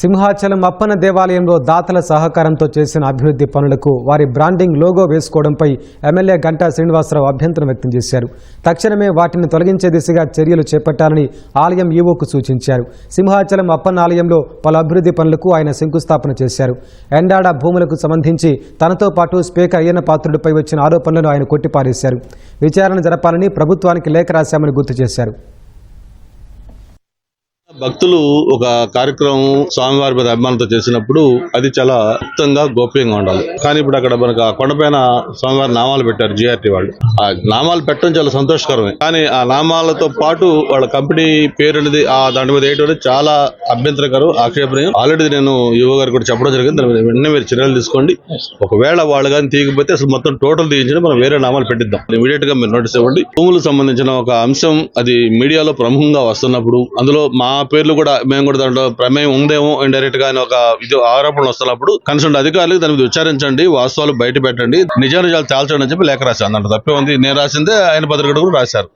సింహాచలం అప్పన దేవాలయంలో దాతల సహకారంతో చేసిన అభివృద్ధి పనులకు వారి బ్రాండింగ్ లోగో వేసుకోవడంపై ఎమ్మెల్యే గంటా శ్రీనివాసరావు అభ్యంతరం వ్యక్తం చేశారు. తక్షణమే వాటిని తొలగించే దిశగా చర్యలు చేపట్టాలని ఆలయం ఈవోకు సూచించారు. సింహాచలం అప్పన్న ఆలయంలో పలు అభివృద్ధి పనులకు ఆయన శంకుస్థాపన చేశారు. ఎండాడ భూములకు సంబంధించి తనతో పాటు స్పీకర్ అయ్యన్న పాత్రుడిపై వచ్చిన ఆరోపణలను ఆయన కొట్టిపారేశారు. విచారణ జరపాలని ప్రభుత్వానికి లేఖ రాశామని గుర్తు చేశారు. భక్తులు ఒక కార్యక్రమం స్వామివారి మీద అభిమానంతో చేసినప్పుడు అది చాలా గుప్తంగా గోప్యంగా ఉండాలి. కానీ ఇప్పుడు అక్కడ మనకు ఆ కొండపైన స్వామివారి నామాలు పెట్టారు జిఆర్టీ వాళ్ళు. ఆ నామాలు పెట్టడం చాలా సంతోషకరమే. కానీ ఆ నామాలతో పాటు వాళ్ళ కంపెనీ పేరు అనేది ఆ దాని మీద వేయడం చాలా అభ్యంతరకరం ఆక్షేపణీయం. ఆల్రెడీ నేను యువ గారు కూడా చెప్పడం జరిగింది. దాని మీద వెంటనే మీరు చర్యలు తీసుకోండి. ఒకవేళ వాళ్ళు కానీ తీయకపోతే అసలు మొత్తం టోటల్ తీయించి మనం వేరే నామాలు పెట్టిద్దాం. ఇమీడియట్గా మీరు నోటీస్ ఇవ్వండి. భూములకు సంబంధించిన ఒక అంశం అది మీడియాలో ప్రముఖంగా వస్తున్నప్పుడు అందులో మా పేర్లు కూడా మేము కూడా దాంట్లో ప్రమేయం ఉందేమో ఇండైరెక్ట్గా ఒక ఇది ఆరోపణలు వస్తున్నప్పుడు కన్సల్ట్ అధికారులు దాని మీద విచారించండి వాస్తవాలు బయట పెట్టండి నిజాలు తేల్చండి అని చెప్పి లేఖ రాశాను దాంట్లో తప్పే ఉంది. నేను రాసిందే ఆయన పత్రిక కూడా రాశారు.